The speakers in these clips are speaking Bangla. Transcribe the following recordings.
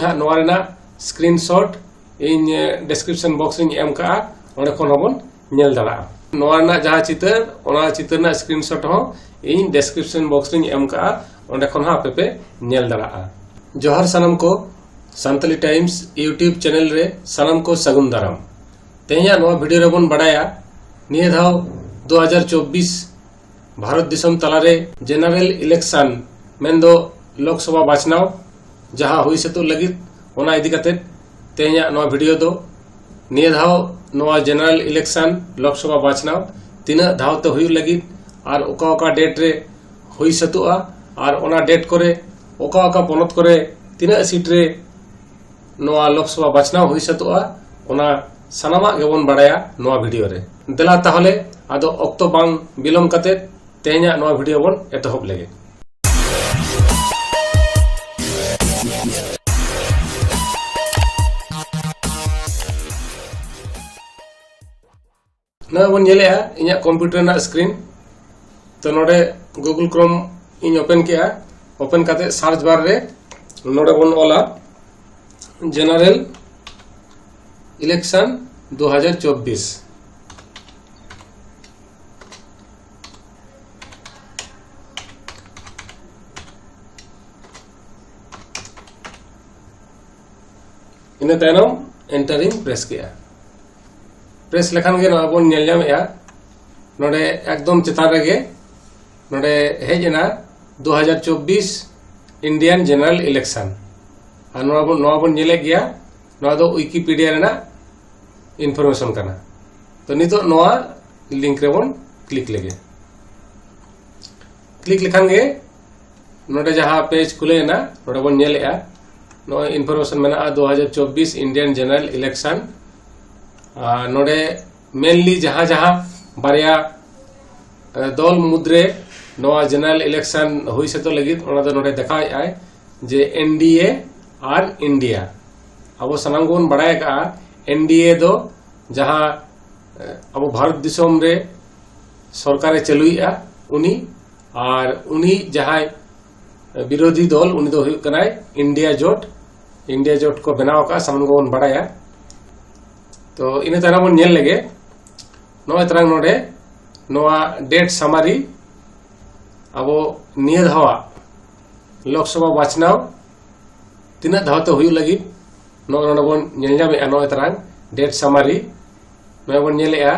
चिन्हा स्क्रीनशॉट इन डिस्क्रिप्शन बॉक्स एम का अल दाड़ा जहाँ चितर चितर स्क्रीनशॉट हो इन डिस्क्रिप्शन बॉक्स एम का अपेपे नल दाड़ा जोहर सनम को सानी टाइम्स यूट्यूब चैनल रे सनम को सगुन दाराम तेजा नवा भिडियो रेबन बाड़ा निये दौ चौबीस भारत दिसम तलारे जेनरल इलेक्शन मेन दो लोकसभा बाचनाव ᱡᱟᱦᱟᱸ ᱦᱩᱭ ᱥᱟᱹᱛᱚᱜ ᱞᱟᱹᱜᱤᱫ ᱚᱱᱟ ᱤᱫᱤ ᱠᱟᱛᱮᱫ ᱛᱮᱦᱮᱧᱟᱜ ᱱᱚᱣᱟ ᱵᱷᱤᱰᱤᱭᱳ ᱫᱚ ᱱᱤᱭᱟᱹ ᱫᱷᱟᱣ ᱱᱚᱣᱟ ᱡᱮᱱᱟᱨᱮᱞ ᱤᱞᱮᱠᱥᱚᱱ ᱞᱳᱠᱥᱚᱵᱷᱟ ᱵᱟᱪᱷᱱᱟᱣ ᱛᱤᱱᱟᱹᱜ ᱫᱷᱟᱣ ᱛᱮ ᱦᱩᱭᱩᱜ ᱞᱟᱹᱜᱤᱫ ᱟᱨ ᱚᱠᱟ ᱚᱠᱟ ᱰᱮᱴ ᱨᱮ ᱦᱩᱭ ᱥᱟᱹᱛᱚᱜᱼᱟ ᱟᱨ ᱚᱱᱟ ᱰᱮᱴ ᱠᱚᱨᱮ ᱚᱠᱟ ᱚᱠᱟ ᱯᱚᱱᱚᱛ ᱠᱚᱨᱮ ᱛᱤᱱᱟᱹᱜ ᱥᱤᱴ ᱨᱮ ᱱᱚᱣᱟ ᱞᱳᱠᱥᱚᱵᱷᱟ ᱵᱟᱪᱷᱱᱟᱣ ᱦᱩᱭ ᱥᱟᱹᱛᱚᱜᱼᱟ ᱚᱱᱟ ᱥᱟᱱᱟᱢᱟᱜ ᱜᱮᱵᱚᱱ ᱵᱟᱲᱟᱭᱟ ᱱᱚᱣᱟ ᱵᱷᱤᱰᱤᱭᱳ ᱨᱮ ᱫᱮᱞᱟ ᱛᱟᱦᱚᱞᱮ ᱟᱫᱚ ᱚᱠᱛᱚ ᱵᱟᱝ ᱵᱤᱞᱚᱢ ᱠᱟᱛᱮᱫ ᱛᱮᱦᱮᱧᱟᱜ ᱱᱚᱣᱟ ᱵᱷᱤᱰᱤᱭᱳ ᱵᱚᱱ ᱮᱛᱚᱦᱚᱵ ᱞᱮᱜᱮ ᱱᱚᱣᱟ ᱵᱚᱱ ᱧᱮᱞᱮᱜᱼᱟ ᱤᱧᱟᱹᱜ ᱠᱚᱢᱯᱤᱭᱩᱴᱟᱨ ᱨᱮᱱᱟᱜ ᱥᱠᱨᱤᱱ ᱛᱚ ᱱᱚᱰᱮ ᱜᱩᱜᱩᱞ ᱠᱨᱳᱢ ᱤᱧ ᱳᱯᱮᱱ ᱠᱮᱜᱼᱟ ᱳᱯᱮᱱ ᱠᱟᱛᱮᱫ ᱥᱟᱨᱪ ᱵᱟᱨ ᱨᱮ ᱱᱚᱰᱮ ᱵᱚᱱ ᱚᱞᱟ জেনারেল ইলেকশন দু হাজার চব্বিশ ᱤᱱᱟᱹ ᱛᱟᱭᱱᱚᱢ ᱮᱱᱴᱟᱨᱤᱧ ᱯᱨᱮᱥ ᱠᱮᱜᱼᱟ प्रेस लेखान गे एकदम चितान रगे ना हज़ार चौबीस इंडियन जेनरल इलेक्शन और बन गया नोडा दो विकिपीडिया करना। तो नित लिंक रे बन क्लिक लेगे क्लिक लेखान गे पेज खुलेना नोडा बन इनफरमेशन नो इन्फॉर्मेशन मेना इंडियन जेनरल इलेक्शन मेनली जहाँ जहाँ बारया दल मुद्रे जनरल इलेक्शन हो सतो लगे देखा जे ए और इंडिया अब सामान बन बड़ा डी ए दो, जहाँ अब भारत दिसम रे, सरकार चालूया उनी और उनी जहाँ विरोधी दल उन इंडिया जोट इंडिया जोट को बनाव का सामान बन बड़ा ᱛᱚ ᱤᱱᱟᱹ ᱛᱟᱭᱱᱚᱢ ᱵᱚᱱ ᱧᱮᱞ ᱞᱮᱜᱮ ᱱᱚᱜᱼᱚᱭ ᱛᱟᱨᱟᱝ ᱱᱚᱰᱮ ᱱᱚᱣᱟ ᱰᱮᱴ ᱥᱟᱢᱟᱨᱤ ᱟᱵᱚ ᱱᱤᱭᱟᱹ ᱫᱷᱟᱣᱟ ᱞᱳᱠᱥᱚᱵᱷᱟ ᱵᱟᱪᱷᱱᱟᱣ ᱛᱤᱱᱟᱹᱜ ᱫᱷᱟᱣᱛᱮ ᱦᱩᱭᱩᱜ ᱞᱟᱹᱜᱤᱫ ᱱᱚᱜᱼᱚᱭ ᱱᱚᱰᱮ ᱵᱚᱱ ᱧᱮᱞ ᱧᱟᱢᱮᱜᱼᱟ ᱱᱚᱜᱼᱚᱭ ᱛᱟᱨᱟᱝ ᱰᱮᱴ ᱥᱟᱢᱟᱨᱤ ᱱᱚᱣᱟ ᱵᱚᱱ ᱧᱮᱞᱮᱜᱼᱟ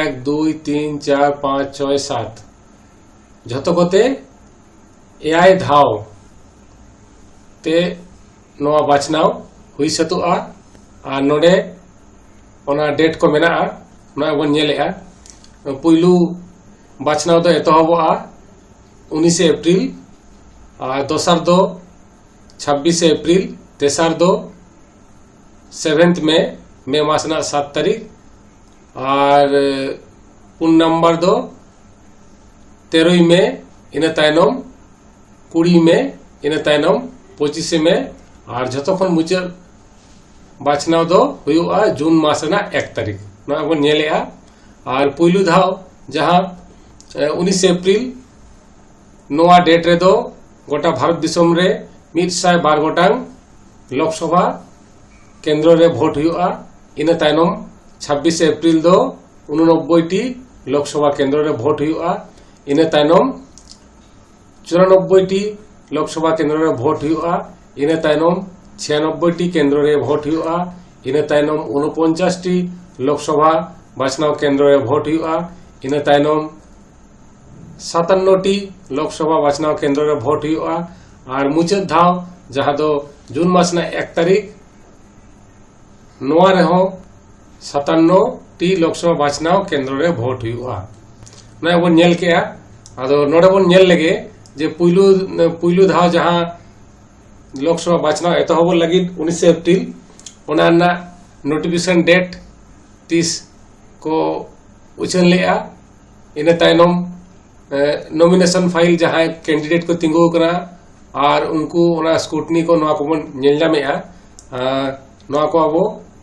এক দুই তিন চার পাঁচ ছয় সাত যত কতে এআই ধাও তে নয়া বাছনাও হুই সতুয়া ᱟᱨ ᱱᱚᱰᱮ ᱚᱱᱟ ᱰᱮᱴ ᱠᱚ ᱢᱮᱱᱟᱜᱼᱟ ᱚᱱᱟ ᱵᱚᱱ ᱧᱮᱞᱮᱜᱼᱟ ᱯᱩᱭᱞᱩ ᱵᱟᱪᱷᱱᱟᱣ ᱫᱚ ᱮᱛᱚᱦᱚᱵᱚᱜᱼᱟ ᱩᱱᱤᱥᱮ ᱮᱯᱨᱤᱞ ᱟᱨ ᱫᱚᱥᱟᱨ ᱫᱚ ᱪᱷᱟᱵᱵᱤᱥᱮ ᱮᱯᱨᱤᱞ ᱛᱮᱥᱟᱨ ᱫᱚ ᱥᱮᱵᱷᱮᱱᱛ ᱢᱮ ᱢᱮ ᱢᱟᱥ ᱨᱮᱱᱟᱜ ᱥᱟᱛ ᱛᱟᱹᱨᱤᱠᱷ ᱟᱨ ᱯᱩᱱ ᱱᱟᱢᱵᱟᱨ ᱫᱚ ᱛᱮᱨᱳᱭ ᱢᱮ ᱤᱱᱟᱹ ᱛᱟᱭᱱᱚᱢ ᱠᱩᱲᱤ ᱢᱮ ᱤᱱᱟᱹ ᱛᱟᱭᱱᱚᱢ ᱯᱚᱸᱪᱤᱥᱮ ᱢᱮ ᱟᱨ ᱡᱷᱚᱛᱚ ᱠᱷᱚᱱ ᱢᱩᱪᱟᱹᱫ ᱵᱟᱪᱷᱱᱟᱣ ᱫᱚ ᱦᱩᱭᱩᱜᱼᱟ ᱡᱩᱱ ᱢᱟᱥ ᱨᱮᱱᱟᱜ ᱮᱠ ᱛᱟᱹᱨᱤᱠᱷ ᱱᱚᱣᱟ ᱵᱚᱱ ᱧᱮᱞᱮᱜᱼᱟ ᱟᱨ ᱯᱩᱭᱞᱩ ᱫᱷᱟᱣ ᱡᱟᱦᱟᱸ ᱩᱱᱤᱥ ᱮᱯᱨᱤᱞ ᱱᱚᱣᱟ ᱰᱮᱴ ᱨᱮᱫᱚ ᱜᱚᱴᱟ ᱵᱷᱟᱨᱚᱛ ᱫᱤᱥᱚᱢ ᱨᱮ ᱢᱤᱫ ᱥᱟᱭ ᱵᱟᱨ ᱜᱚᱴᱟᱝ ᱞᱳᱠᱥᱚᱵᱷᱟ ᱠᱮᱱᱫᱨᱚ ᱨᱮ ᱵᱷᱳᱴ ᱦᱩᱭᱩᱜᱼᱟ ᱤᱱᱟᱹ ᱛᱟᱭᱱᱚᱢ ᱪᱷᱟᱵᱵᱤᱥ ᱮᱯᱨᱤᱞ ᱫᱚ ᱩᱱᱚᱱᱚᱵᱵᱚᱭᱴᱤ ᱞᱳᱠᱥᱚᱵᱷᱟ ᱠᱮᱱᱫᱨᱚ ᱨᱮ ᱵᱷᱳᱴ ᱦᱩᱭᱩᱜᱼᱟ ᱤᱱᱟᱹ ᱛᱟᱭᱱᱚম ᱪᱩᱨᱟᱱᱚᱵᱵᱚᱭᱴᱤ ᱞᱳᱠᱥᱚᱵᱷᱟ ᱠᱮᱱᱫᱨᱚ ᱨᱮ ᱵᱷᱳᱴ ᱦᱩᱭᱩᱜᱼᱟ ᱤᱱᱟᱹ ᱛᱟᱭᱱᱚᱢ ᱪᱷᱤᱭᱟᱱᱚᱵᱵᱳᱭᱴᱤ ᱠᱮᱱᱫᱨᱚ ᱨᱮ ᱵᱷᱳᱴ ᱦᱩᱭᱩᱜᱼᱟ ᱤᱱᱟᱹ ᱛᱟᱭᱱᱚᱢ ᱩᱱᱚᱯᱚᱧᱪᱟᱥᱴᱤ ᱞᱳᱠᱥᱚᱵᱷᱟ ᱵᱟᱪᱷᱱᱟᱣ ᱠᱮᱱᱫᱨᱚ ᱨᱮ ᱵᱷᱳᱴ ᱦᱩᱭᱩᱜᱼᱟ ᱤᱱᱟᱹ ᱛᱟᱭᱱᱚᱢ সাতান্নটি লোকসভা বাছনাও কেন্দ্রে ভোট হওয়া আর মুচাদ ধাও যাহা দো জুন মাসনা এক তারিখ, নোয়া রেহ সাতান্নটি লোকসভা বাছনাও কেন্দ্রে ভোট হওয়া নয় বন নেল কেয়া? আদো নোডে বন নেল লেগে যে পুইলু পুইলু ধাও যাহা લોકસભા વાંચના એતો હોવો લગી ઉનીસ એપ્રિલ ઓના નોટિફિકેશન ડેટ તીસ કો ઉછન લેયા इन तयनम नॉमिनेशन फाइल जहाँ कैंडिडेट को तिंगो करा और उनको ना स्कूटनी को नवा कोबन नेलजामेआ नवा को अब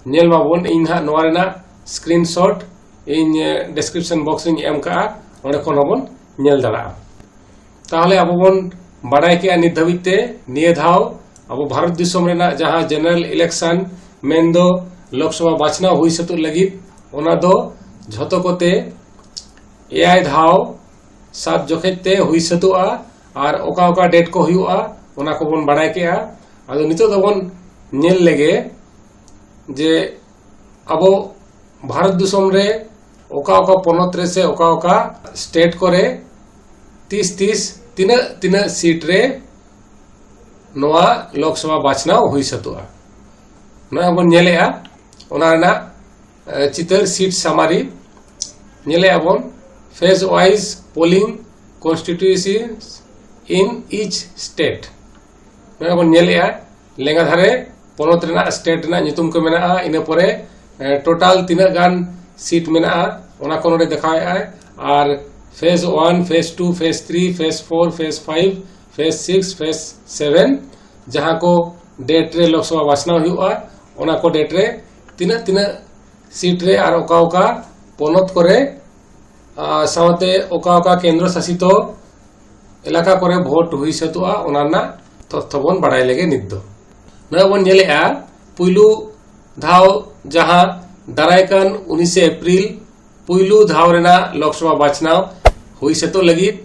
नेल बाबन इन हा नवा रेना स्क्रीनशॉट इन डिस्क्रिप्शन बॉक्स इन एम का ओंडे खन हबन नेल दड़ा ताहले अब बन ᱵᱟᱰᱟᱭ ᱠᱮᱜᱼᱟ ᱱᱤᱛ ᱫᱷᱟᱹᱵᱤᱡ ᱛᱮ ᱱᱤᱭᱟᱹ ᱫᱷᱟᱣ ᱟᱵᱚ ᱵᱷᱟᱨᱚᱛ ᱫᱤᱥᱚᱢ ᱨᱮᱱᱟᱜ ᱡᱟᱦᱟᱸ ᱡᱮᱱᱟᱨᱮᱞ ᱤᱞᱮᱠᱥᱚᱱ ᱢᱮᱱᱫᱚ ᱞᱳᱠᱥᱚᱵᱷᱟ ᱵᱟᱪᱷᱱᱟᱣ ᱦᱩᱭ ᱥᱟᱹᱛᱚᱜ ᱞᱟᱹᱜᱤᱫ ᱚᱱᱟ ᱫᱚ ᱡᱷᱚᱛᱚ ᱠᱚᱛᱮ ᱮᱭᱟᱭ ᱫᱷᱟᱣ ᱥᱟᱛ ᱡᱚᱠᱷᱮᱡ ᱛᱮ ᱦᱩᱭ ᱥᱟᱹᱛᱚᱜᱼᱟ ᱟᱨ ᱚᱠᱟ ᱚᱠᱟ ᱰᱮᱴ ᱠᱚ ᱦᱩᱭᱩᱜᱼᱟ ᱚᱱᱟ ᱠᱚᱵᱚᱱ ᱵᱟᱲᱟᱭ ᱠᱮᱜᱼᱟ ᱟᱫᱚ ᱱᱤᱛᱚᱜ ᱫᱚᱵᱚᱱ ᱧᱮᱞ ᱞᱮᱜᱮ ᱡᱮ ᱟᱵᱚ ᱵᱷᱟᱨᱚᱛ ᱫᱤᱥᱚᱢ ᱨᱮ ᱚᱠᱟ ᱚᱠᱟ ᱯᱚᱱᱚᱛ ᱨᱮ ᱥᱮ ᱚᱠᱟ ᱚᱠᱟ ᱥᱴᱮᱴ ᱠᱚᱨᱮ ᱛᱤᱥ ᱛᱤᱥ ᱛᱤᱱᱟᱹᱜ ᱛᱤᱱᱟᱹᱜ ᱥᱤᱴ ᱨᱮ ᱱᱚᱣᱟ ᱞᱳᱠ ᱥᱚᱵᱷᱟ ᱵᱟᱪᱷᱱᱟᱣ ᱦᱩᱭ ᱥᱟᱹᱛᱚᱜᱼᱟ ᱱᱚᱣᱟ ᱵᱚᱱ ᱧᱮᱞᱮᱜᱼᱟ ᱚᱱᱟ ᱨᱮᱱᱟᱜ ᱪᱤᱛᱟᱹᱨ ᱥᱤᱴ ᱥᱟᱢᱟᱨᱤ ᱧᱮᱞᱮᱜᱼᱟ ᱵᱚᱱ phase wise polling constituency in each state ᱱᱚᱣᱟ ᱵᱚᱱ ᱧᱮᱞᱮᱜᱼᱟ ᱞᱮᱸᱜᱟ ᱫᱷᱟᱨᱮ ᱯᱚᱱᱚᱛ ᱨᱮᱱᱟᱜ ᱥᱴᱮᱴ ᱨᱮᱱᱟᱜ ᱧᱩᱛᱩᱢ ᱠᱚ ᱢᱮᱱᱟᱜᱼᱟ ᱤᱱᱟᱹ ᱯᱚᱨᱮ ᱴᱳᱴᱟᱞ ᱛᱤᱱᱟᱹᱜ ᱜᱟᱱ ᱥᱤᱴ ᱢᱮᱱᱟᱜᱼᱟ ᱚᱱᱟ ᱠᱚ ᱱᱚᱰᱮ ᱫᱮᱠᱷᱟᱣᱮᱫᱼᱟᱭ ᱟᱨ phase one phase two phase three phase four phase five phase six phase seven जहाँ को डेट रे लोकसभा बासना हुआ ᱚᱱᱟ ᱠᱚ ᱰᱮᱴ ᱨᱮ ᱛᱤᱱᱟᱹᱜ ᱛᱤᱱᱟᱹᱜ ᱥᱤᱴ ᱨᱮ ᱟᱨ ᱚᱠᱟ ᱚᱠᱟ ᱯᱚᱱᱚᱛ ᱠᱚᱨᱮ ᱥᱟᱶᱛᱮ ᱚᱠᱟ ᱚᱠᱟ ᱠᱮᱱᱫᱨᱚ ᱥᱟᱥᱤᱛᱚ ᱮᱞᱟᱠᱟ ᱠᱚᱨᱮ ᱵᱷᱳᱴ ᱦᱩᱭ ᱥᱟᱹᱛᱚᱜᱼᱟ ᱚᱱᱟ ᱨᱮᱱᱟᱜ ᱛᱚᱛᱷᱚ ᱵᱚᱱ ᱵᱟᱲᱟᱭ ᱞᱮᱜᱮ ᱱᱤᱛ ᱫᱚ ᱱᱚᱣᱟ ᱵᱚᱱ ᱧᱮᱞᱮᱜᱼᱟ ᱯᱩᱭᱞᱩ ᱫᱷᱟᱣ ᱡᱟᱦᱟᱸ ᱫᱟᱨᱟᱭ ᱠᱟᱱ ᱩᱱᱤᱥᱮ ᱮᱯᱨᱤᱞ ᱯᱩᱭᱞᱩ ᱫᱷᱟᱣ ᱨᱮᱱᱟᱜ ᱞᱳᱠᱥᱚᱵᱷᱟ ᱵᱟᱪᱷᱱᱟᱣ ᱦᱩᱭ ᱥᱮᱛᱚᱜ ᱞᱟᱹᱜᱤᱫ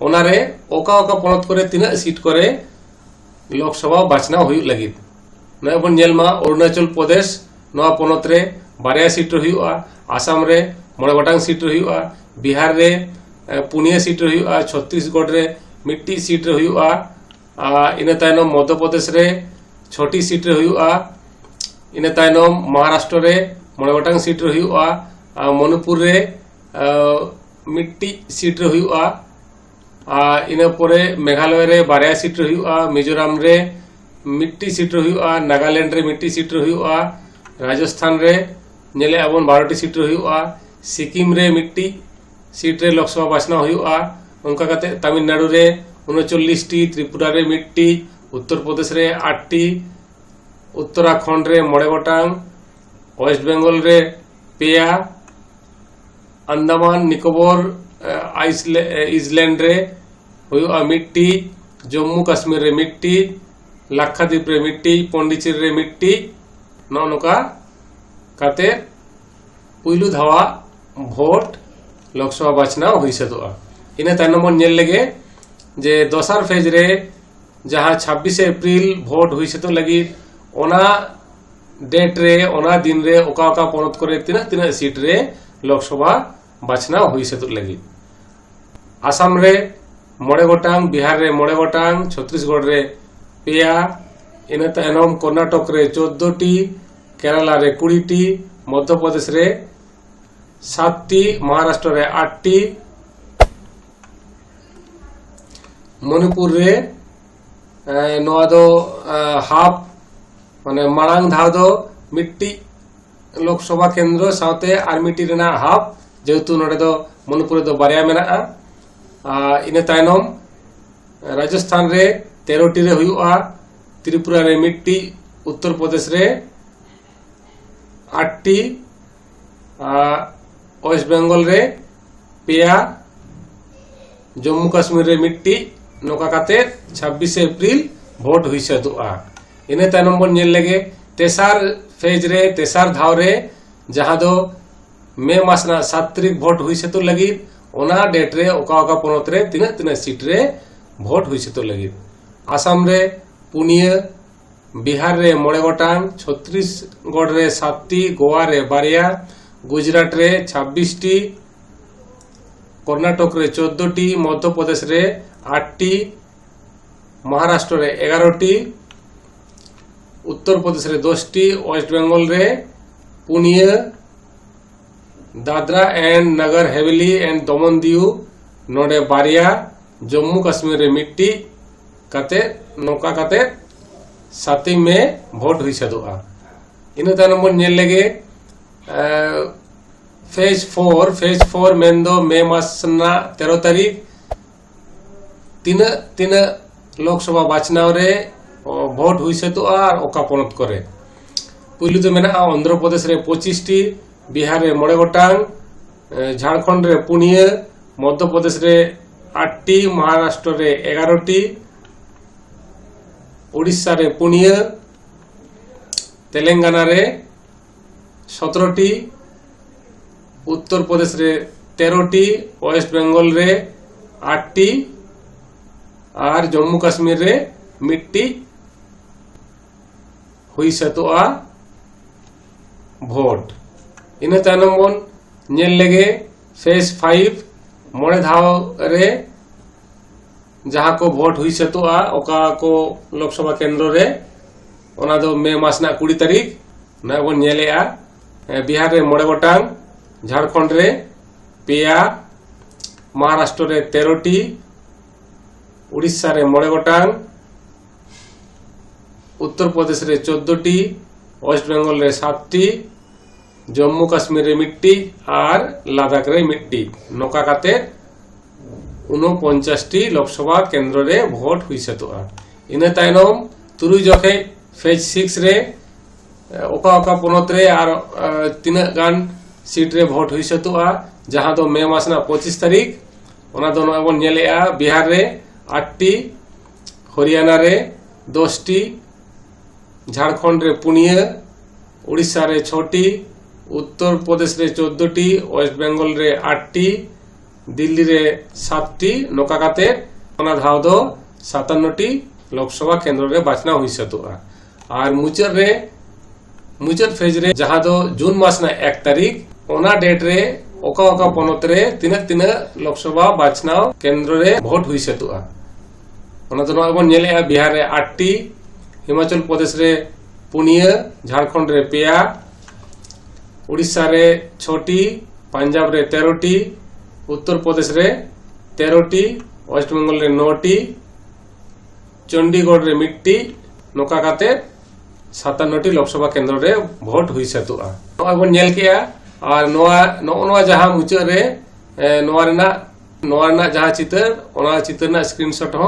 ᱚᱱᱟᱨᱮ ᱚᱠᱟ ᱚᱠᱟ ᱯᱚᱱᱚᱛ ᱠᱚᱨᱮ ᱛᱤᱱᱟᱹᱜ ᱥᱤᱴ ᱠᱚᱨᱮ ᱞᱳᱠᱥᱚᱵᱷᱟ ᱵᱟᱪᱷᱱᱟᱣ ᱦᱩᱭᱩᱜ ᱞᱟᱹᱜᱤᱫ ᱱᱚᱜᱼᱚᱭ ᱵᱚᱱ ᱧᱮᱞ ᱢᱟ ᱚᱨᱩᱱᱟᱪᱚᱞ ᱯᱨᱚᱫᱮᱥ ᱱᱚᱣᱟ ᱯᱚᱱᱚᱛ ᱨᱮ ᱵᱟᱨᱭᱟ ᱥᱤᱴ ᱨᱮ ᱦᱩᱭᱩᱜᱼᱟ ᱟᱥᱟᱢ ᱨᱮ ᱢᱚᱬᱮ ᱜᱚᱴᱟᱝ ᱥᱤᱴ ᱨᱮ ᱦᱩᱭᱩᱜᱼᱟ ᱵᱤᱦᱟᱨ ᱨᱮ ᱯᱩᱱᱭᱟᱹ ᱥᱤᱴ ᱨᱮ ᱦᱩᱭᱩᱜᱼᱟ ᱪᱷᱚᱛᱛᱨᱤᱥᱜᱚᱲ ᱨᱮ ᱢᱤᱫᱴᱤᱡ ᱥᱤᱴ ᱨᱮ ᱦᱩᱭᱩᱜᱼᱟ ᱟᱨ ᱤᱱᱟᱹ ᱛᱟᱭᱱᱚᱢ ᱢᱚᱫᱽᱫᱷᱚᱯᱨᱚᱫᱮᱥ ᱨᱮ ᱪᱷᱚᱴᱤ ᱥᱤᱴ ᱨᱮ ᱦᱩᱭᱩᱜᱼᱟ ᱤᱱᱟᱹ ᱛᱟᱭᱱᱚᱢ ᱢᱚᱦᱟᱨᱟᱥᱴᱨᱚ ᱨᱮ ᱢᱚᱬᱮ ᱜᱚᱴᱟᱝ ᱥᱤᱴ ᱨᱮ ᱦᱩᱭᱩᱜᱼᱟ ᱢᱚᱱᱤᱯᱩᱨ ᱨᱮ ᱢᱤᱫᱴᱤᱡ ᱥᱤᱴ ᱨᱮ ᱦᱩᱭᱩᱜᱼᱟ ᱟᱨ ᱤᱱᱟᱹ ᱯᱚᱨᱮ ᱢᱮᱜᱷᱟᱞᱚᱭ ᱨᱮ ᱵᱟᱨᱭᱟ ᱥᱤᱴ ᱨᱮ ᱦᱩᱭᱩᱜᱼᱟ ᱢᱤᱡᱳᱨᱟᱢ ᱨᱮ ᱢᱤᱫᱴᱤᱡ ᱥᱤᱴ ᱨᱮ ᱦᱩᱭᱩᱜᱼᱟ ᱱᱟᱜᱟᱞᱮᱱᱰ ᱨᱮ ᱢᱤᱫᱴᱤᱡ ᱥᱤᱴ ᱨᱮ ᱦᱩᱭᱩᱜᱼᱟ ᱨᱟᱡᱚᱥᱛᱷᱟᱱ ᱨᱮ ᱧᱮᱞᱮᱜᱼᱟ ᱟᱵᱚᱱ ᱵᱟᱨᱚᱴᱤ ᱥᱤᱴ ᱨᱮ ᱦᱩᱭᱩᱜᱼᱟ ᱥᱤᱠᱤᱢ ᱨᱮ ᱢᱤᱫᱴᱤᱡ ᱥᱤᱴ ᱨᱮ ᱞᱳᱠᱥᱚᱵᱷᱟ ᱵᱟᱪᱷᱱᱟᱣ ᱦᱩᱭᱩᱜᱼᱟ ᱚᱱᱠᱟ ᱠᱟᱛᱮᱫ ᱛᱟᱢᱤᱞᱱᱟᱲᱩ ᱨᱮ ᱩᱱᱚᱪᱚᱞᱞᱤᱥᱴᱤ ᱛᱨᱤᱯᱩᱨᱟ ᱨᱮ ᱢᱤᱫᱴᱤᱡ ᱩᱛᱛᱚᱨ ᱯᱨᱚᱫᱮᱥ ᱨᱮ ᱟᱴᱴᱤ ᱩᱛᱛᱚᱨᱟᱠᱷᱚᱸᱰ ᱨᱮ ᱢᱚᱬᱮ ᱜᱚᱴᱟᱝ ᱳᱭᱮᱥᱴ ᱵᱮᱝᱜᱚᱞ ᱨᱮ ᱯᱮᱭᱟ ᱟᱱᱫᱟᱢᱟᱱ ᱱᱤᱠᱳᱵᱚᱨ ᱤᱥᱞᱮᱱᱰ ᱨᱮ ᱦᱩᱭᱩᱜᱼᱟ ᱢᱤᱫᱴᱤᱡ ᱡᱚᱢᱢᱩ ᱠᱟᱥᱢᱤᱨ ᱨᱮ ᱢᱤᱫᱴᱤᱡ ᱞᱟᱠᱠᱷᱟᱫᱤᱯ ᱨᱮ ᱢᱤᱫᱴᱤᱡ ᱯᱚᱱᱰᱤᱪᱮᱨᱤ ᱨᱮ ᱢᱤᱫᱴᱤᱡ ᱱᱚᱜᱼᱚ ᱱᱚᱝᱠᱟ ᱠᱟᱛᱮᱫ ᱯᱩᱭᱞᱩ ᱫᱷᱟᱣᱟ ᱵᱷᱳᱴ ᱞᱳᱠᱥᱚᱵᱷᱟ ᱵᱟᱪᱷᱱᱟᱣ ᱦᱩᱭ ᱥᱟᱹᱛᱚᱜᱼᱟ ᱤᱱᱟᱹ ᱛᱟᱭᱱᱚᱢ ᱵᱚᱱ ᱧᱮᱞ ᱞᱮᱜᱮ ᱡᱮ ᱫᱚᱥᱟᱨ ᱯᱷᱮᱡᱽ ᱨᱮ ᱡᱟᱦᱟᱸ ᱪᱷᱟᱵᱵᱤᱥᱮ ᱮᱯᱨᱤᱞ ᱵᱷᱳᱴ ᱦᱩᱭ ᱥᱟᱹᱛᱚᱜ ᱞᱟᱹᱜᱤᱫ ᱚᱱᱟ ᱰᱮᱴ ᱨᱮ ᱚᱱᱟ ᱫᱤᱱ ᱨᱮ ᱚᱠᱟ ᱚᱠᱟ ᱯᱚᱱᱚᱛ ᱠᱚᱨᱮ ᱛᱤᱱᱟᱹᱜ ᱛᱤᱱᱟᱹᱜ ᱥᱤᱴ ᱨᱮ ᱞᱳᱠᱥᱚᱵᱷᱟ ᱵᱟᱪᱷᱱᱟᱣ ᱦᱩᱭ ᱥᱟᱹᱛᱚᱜ ᱞᱟᱹᱜᱤᱫ ᱟᱥᱟᱢ ᱨᱮ ᱢᱚᱬᱮ ᱜᱚᱴᱟᱝ ᱵᱤᱦᱟᱨ ᱨᱮ ᱢᱚᱬᱮ ᱜᱚᱴᱟᱝ ᱪᱷᱚᱛᱨᱤᱥᱜᱚᱲ ᱨᱮ ᱯᱮᱭᱟ ᱤᱱᱟᱹ ᱛᱟᱭᱱᱚᱢ ᱠᱚᱨᱱᱟᱴᱚᱠ ᱨᱮ ᱪᱳᱫᱽᱫᱳᱴᱤ ᱠᱮᱨᱟᱞᱟ ᱨᱮ ᱠᱩᱲᱤᱴᱤ মধ্যপ্রদেশ রে সাতটি মহারাষ্ট্রে আটটি মণিপুর রে নয়া দো হাফ মানে মারাং ধাও দো মিটটি লোকসভা কেন্দ্র সাথে আর মিটি রেনা হাফ ᱡᱮᱦᱮᱛᱩ ᱱᱚᱰᱮ ᱫᱚ ᱢᱚᱱᱤᱯᱩᱨ ᱨᱮᱫᱚ ᱵᱟᱨᱭᱟ ᱢᱮᱱᱟᱜᱼᱟ ᱟᱨ ᱤᱱᱟᱹ ᱛᱟᱭᱱᱚᱢ ᱨᱟᱡᱚᱥᱛᱷᱟᱱ ᱨᱮ ᱛᱮᱨᱚᱴᱤ ᱨᱮ ᱦᱩᱭᱩᱜᱼᱟ ত্রিপুরা রে মিটটি উত্তর প্রদেশ রে আটটি আর ওয়েস্ট বেঙ্গল রে পেয়া জম্মু কাশ্মীর রে মিটটি ᱱᱚᱝᱠᱟ ᱠᱟᱛᱮ 26 এপ্রিল ভোট হুই ᱥᱟᱹᱛᱚᱜᱼᱟ ᱤᱱᱟᱹ ᱛᱟᱭᱱᱚᱢ ᱵᱚᱱ ᱧᱮᱞ ᱞᱮᱜᱮ ᱛᱮᱥᱟᱨ ᱯᱷᱮᱡ ᱨᱮ ᱛᱮᱥᱟᱨ ᱫᱷᱟᱣ ᱨᱮ ᱡᱟᱦᱟᱸ ᱫᱚ ᱢᱮ ᱢᱟᱥᱱᱟ ᱥᱟᱛ ᱛᱟᱹᱨᱤᱠᱷ ᱵᱷᱳᱴ ᱦᱩᱭ ᱥᱮᱛᱚᱜ ᱞᱟᱹᱜᱤᱫ ᱚᱱᱟ ᱰᱮᱴ ᱨᱮ ᱚᱠᱟ ᱚᱠᱟ ᱯᱚᱱᱚᱛ ᱨᱮ ᱛᱤᱱᱟᱹᱜ ᱛᱤᱱᱟᱹᱜ ᱥᱤᱴ ᱨᱮ ᱵᱷᱳᱴ ᱦᱩᱭ ᱥᱮᱛᱚᱜ ᱞᱟᱹᱜᱤᱫ ᱟᱥᱟᱢ ᱨᱮ ᱯᱩᱱᱤᱭᱟᱹ ᱵᱤᱦᱟᱨ ᱨᱮ ᱢᱚᱬᱮ ᱜᱚᱴᱟᱝ ᱪᱷᱚᱛᱨᱤᱥᱜᱚᱲ ᱨᱮ ᱥᱟᱛᱴᱤ ᱜᱳᱣᱟ ᱨᱮ ᱵᱟᱨᱭᱟ গুজরাট রে ছাব্বিশটি কর্ণাটকরে চোদ্দটি মধ্যপ্রদেশে আটটি মহারাষ্ট্রে এগারোটি উত্তরপ্রদেশে দশটি ওয়েস্ট বেঙ্গলরে পুনিয়া दादरा एंड नगर हवेली एंड दमन दीव नोडे बारिया, जम्मू कश्मीर रे मिट्टी, कते, नौका कते साथी में भोट हुई सदुआ इन तान बन नेल लगे फ़ेज़ फोर फ़ेज़ फोर में दो मे मासना तेरह तारीख, तीन तीन लोकसभा बाचनाव रे भोट हुई सदुआ और ओका पोनत करे। पुलिस तो मेना आंध्र प्रदेश रे पोचिस्टी বিহারে મોળે গোটাং ઝારખંડરે পুনিয়ে મધ્યપ્રદેશરે আটটি મહારાષ્ટ્રરે এগারোটি ওড়িশারে পুনিয়ে তেলেঙ্গানারে সতেরোটি, উত্তরপ্রদেশরে তেরোটি, ওয়েস্ট বেঙ্গলরে আটটি, আর জম্মু কাশ্মীরে মিটটি হুইসেতোয়া ভোট। ᱤᱱᱟᱹ ᱛᱟᱭᱱᱚᱢ ᱵᱚᱱ ᱧᱮᱞ ᱞᱮᱜᱮ ᱯᱷᱮᱥ ᱯᱷᱟᱭᱤᱵ ᱢᱚᱬᱮ ᱫᱷᱟᱣ ᱨᱮ ᱡᱟᱦᱟᱸ ᱠᱚ ᱵᱷᱳᱴ ᱦᱩᱭ ᱥᱟᱹᱛᱚᱜᱼᱟ ᱚᱠᱟ ᱠᱚ ᱞᱳᱠᱥᱚᱵᱷᱟ ᱠᱮᱱᱫᱨᱚ ᱨᱮ ᱚᱱᱟ ᱫᱚ ᱢᱮ ᱢᱟᱥ ᱨᱮᱱᱟᱜ ᱠᱩᱲᱤ ᱛᱟᱹᱨᱤᱠᱷ ᱚᱱᱟ ᱵᱚᱱ ᱧᱮᱞᱮᱜᱼᱟ ᱵᱤᱦᱟᱨ ᱨᱮ ᱢᱚᱬᱮ ᱜᱚᱴᱟᱝ ᱡᱷᱟᱲᱠᱷᱚᱸᱰ ᱨᱮ ᱯᱮᱭᱟ ᱢᱚᱦᱟᱨᱟᱥᱴᱨᱚ ᱨᱮ ᱛᱮᱨᱚᱴᱤ উড়িষ্যা রে মড়ে গোটাং উত্তরপ্রদেশ রে চোদ্দটি ওয়েস্ট বেঙ্গল রে সাতটি জম্মু কাশ্মীরের মিট্টি আর লাদাখের মিট্টি। নৌকাকাতে উনপঞ্চাশটি লোকসভা কেন্দ্রে ভোট হয়েছে তো। ইনে তাইনম তুরু জখে ফেজ সিক্স রে ওকা ওকা পনত রে আর তিনা গান সিট রে ভোট হয়েছে তো। যাহা তো মে মাস না পঁচিশ তারিখ, ওনা দন এবং নেলে বিহার রে আটটি হরিয়ানা রে দশটি ঝাড়খণ্ড রে পুনিয়া উড়িষ্যা রে ছটি উত্তর উত্তরপ্রদেশরে চোদ্দটি, ওয়েস্ট বেঙ্গল বেঙ্গলরে আটটি দিল্লিরে সাতটি নৌকাকাতে অনা ধাওদ সাতান্নটি লোকসভা কেন্দ্রে বাছনা হয়ে তো আর মুচার মুচররে মুচর ফেজরে যাহা দো জুন মাস না এক তারিখ, ওনা ডেটরে ওকা ওকা পনতরে তিন তিন লোকসভা বাছনা কেন্দ্রে ভোট হয়ে সতুয়া ওনা তো নয় নেলে বিহারে আটটি, হিমাচল প্রদেশ রে পুনিয়া, ঝাড়খণ্ড রে পেয়া ଓଡ଼ିଶାରେ ଛଅଟି, ପଞ୍ଜାବରେ ତେରଟି, ଉତ୍ତରପ୍ରଦେଶରେ ତେରଟି, ୱେଷ୍ଟବେଙ୍ଗଲରେ ନଅଟି চণ্ডীগড়ের মিটটি নোকাকাতে সাতান্নটি লোকসভা কেন্দ্রে ভোট হয়ে সেতুয়া আবো নেল কেয়া আর নোয়া নোয়া যাহা মুচারে নোয়া রেনা নোয়া রেনা যাহা চিতার ওনা চিতার না স্ক্রিনশট হ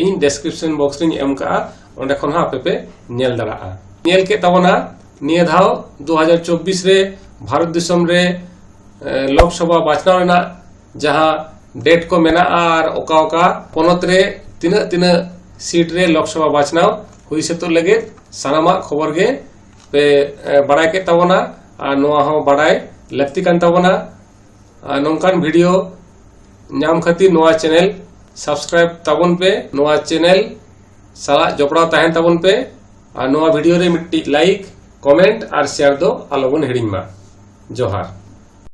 ইন ডেসক্রিপশন বক্স রিং এম কা ওন্ডে খন হা আপে পে নেল দাঁড়া নেল কে তাবনা ᱫᱟᱲᱮᱭᱟᱜᱼᱟ ᱧᱮᱞ ᱠᱮᱫ ᱛᱟᱵᱚᱱᱟ ᱱᱤᱭᱟᱹ ᱫᱷᱟᱣ 2024 ᱨᱮ ᱵᱷᱟᱨᱚᱛ ᱫᱤᱥᱚᱢ ᱨᱮ ᱮ, ᱞᱳᱠᱥᱚᱵᱷᱟ ᱵᱟᱪᱷᱱᱟᱣ ᱨᱮᱱᱟᱜ ᱡᱟᱦᱟᱸ ᱰᱮᱴ ᱠᱚ ᱢᱮᱱᱟᱜᱼᱟ ᱟᱨ ᱚᱠᱟ ᱚᱠᱟ ᱯᱚᱱᱚᱛ ᱨᱮ ᱛᱤᱱᱟᱹᱜ ᱛᱤᱱᱟᱹᱜ ᱥᱤᱴ ᱨᱮ ᱞᱳᱠᱥᱚᱵᱷᱟ ᱵᱟᱪᱷᱱᱟᱣ ᱦᱩᱭ ᱥᱟᱹᱛᱚᱜ ᱞᱟᱹᱜᱤᱫ ᱥᱟᱱᱟᱢᱟᱜ ᱠᱷᱚᱵᱚᱨ ᱜᱮ ᱯᱮ ᱮ, ᱵᱟᱲᱟᱭ ᱠᱮᱫ ᱛᱟᱵᱚᱱᱟ ᱟᱨ ᱱᱚᱣᱟ ᱦᱚᱸ ᱵᱟᱲᱟᱭ ᱞᱟᱹᱠᱛᱤ ᱠᱟᱱ ᱛᱟᱵᱚᱱᱟ ᱟᱨ ᱱᱚᱝᱠᱟᱱ ᱵᱷᱤᱰᱤᱭᱳ ᱧᱟᱢ ᱠᱷᱟᱹᱛᱤᱨ ᱱᱚᱣᱟ ᱪᱮᱱᱮᱞ ᱥᱟᱵᱥᱠᱨᱟᱭᱤᱵ ᱛᱟᱵᱚᱱ ᱯᱮ ᱱᱚᱣᱟ ᱪᱮᱱᱮᱞ ᱥᱟᱞᱟᱜ ᱡᱚᱯᱲᱟᱣ ᱛᱟᱦᱮᱱ ᱛᱟᱵᱚᱱ ᱯᱮ ᱟᱨ ᱱᱚᱣᱟ ᱵᱷᱤᱰᱤᱭᱳ ᱨᱮ ᱢᱤᱫᱴᱤᱡ ᱞᱟᱭᱤᱠ কমেন্ট আর শেয়ার দো আলবন হেডিংমা জোহার।